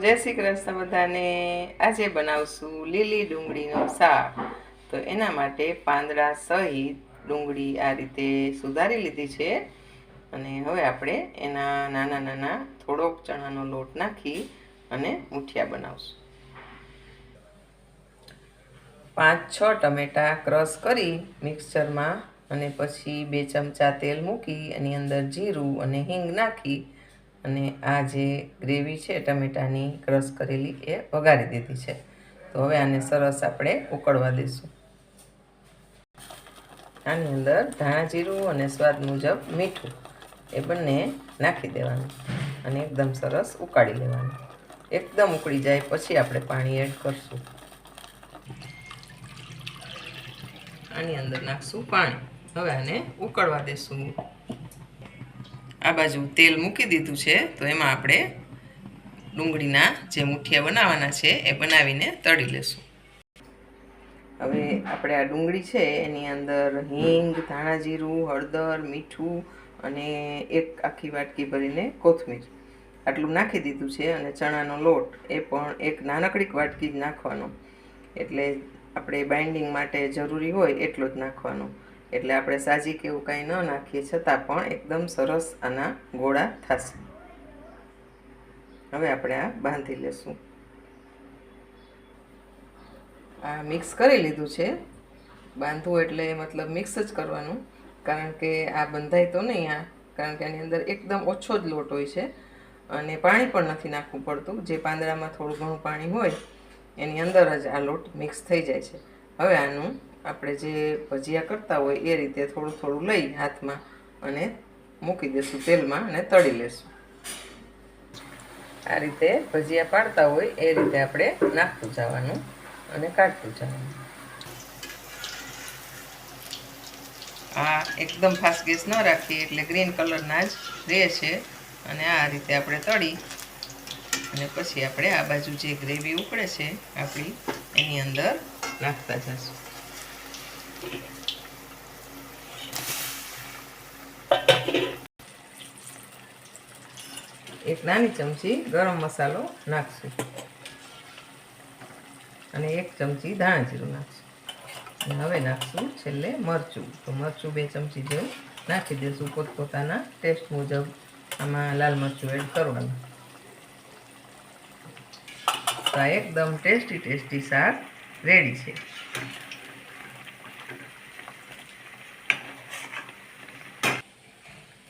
જય શ્રી કૃષ્ણ બધાને. આજે બનાવશું લીલી ડુંગળીનો શાક. તો એના માટે પાંદડા સહિત ડુંગળી આ રીતે સુધારી લીધી છે. અને હવે આપણે એના નાના નાના થોડોક ચણાનો લોટ નાખી અને મુઠિયા બનાવશું. પાંચ છ ટમેટા ક્રશ કરી મિક્સચરમાં અને પછી બે ચમચા તેલ મૂકી એની અંદર જીરું અને હિંગ નાખી અને આ જે ગ્રેવી છે, ટમેટાની ક્રશ કરેલી, એ વઘારી દીધી છે. તો હવે આને સરસ આપણે ઉકળવા દઈશું આની અંદર ધાણા જીરું અને સ્વાદ મુજબ મીઠું, એ બંને નાખી દેવાનું અને એકદમ સરસ ઉકાળી લેવાનું. એકદમ ઉકળી જાય પછી આપણે પાણી એડ કરશું. આની અંદર નાખશું પાણી. હવે આને ઉકળવા દેશું. આ બાજુ તેલ મૂકી દીધું છે, તો એમાં આપણે ડુંગળીના જે મુઠિયા બનાવવાના છે, એ બનાવીને તળી લેશું. હવે આપણે આ ડુંગળી છે, એની અંદર હિંગ, ધાણા જીરું, હળદર, મીઠું અને એક આખી વાટકી ભરીને કોથમીર. આટલું નાખી દીધું છે અને ચણાનો લોટ, એ પણ એક નાનકડીક વાટકી જ નાખવાનો. એટલે આપણે બાઇન્ડિંગ માટે જરૂરી હોય એટલો જ નાખવાનો. એટલે આપણે સાજી કે એવું કાંઈ ન નાખીએ, છતાં પણ એકદમ સરસ આના ગોળા થશે. હવે આપણે આ બાંધી લેશું. આ મિક્સ કરી લીધું છે. બાંધવું એટલે મતલબ મિક્સ જ કરવાનું. કારણ કે આ બંધાય તો નહીં આ. કારણ કે આની અંદર એકદમ ઓછો જ લોટ હોય છે. અને પાણી પણ નથી નાખવું પડતું. જે પાંદડામાં થોડું ઘણું પાણી હોય, એની અંદર જ આ લોટ મિક્સ થઈ જાય છે. હવે આનું આપણે જે ભજીયા કરતા હોય એ રીતે થોડું થોડું લઈ હાથમાં અને મૂકી દઈશું તેલમાં અને તળી લેશું. આ રીતે ભજીયા પાડતા હોય એ રીતે આપણે નાખતું જવાનું અને કાઢતું જવાનું. આ એકદમ ફાસ્ટ ગેસ ન રાખીએ, એટલે ગ્રીન કલરના જ રહે છે. અને આ રીતે આપણે તળી અને પછી આપણે આ બાજુ જે ગ્રેવી ઉકળે છે, આપણી એની અંદર નાખતા જશું. એક નાની ચમચી ગરમ મસાલો નાખશું. અને એક ચમચી ધાણા જીરું નાખશું. હવે નાખશું છેલ્લે મરચું. તો મરચું બે ચમચી જેવું નાખી દઈશું પોતપોતાના ટેસ્ટ મુજબ. આમાં લાલ મરચું એડ કરવાનું. તો આ એકદમ ટેસ્ટી ટેસ્ટી શાક રેડી છે.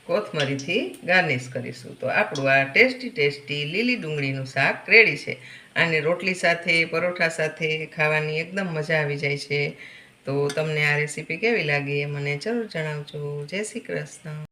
કોથમરીથી ગાર્નિશ કરીશું. તો આપણું આ ટેસ્ટી ટેસ્ટી લીલી ડુંગળીનું શાક રેડી છે. આને રોટલી સાથે, પરોઠા સાથે ખાવાની એકદમ મજા આવી જાય છે. તો તમને આ રેસીપી કેવી લાગી એ મને જરૂર જણાવજો. જય શ્રી કૃષ્ણ.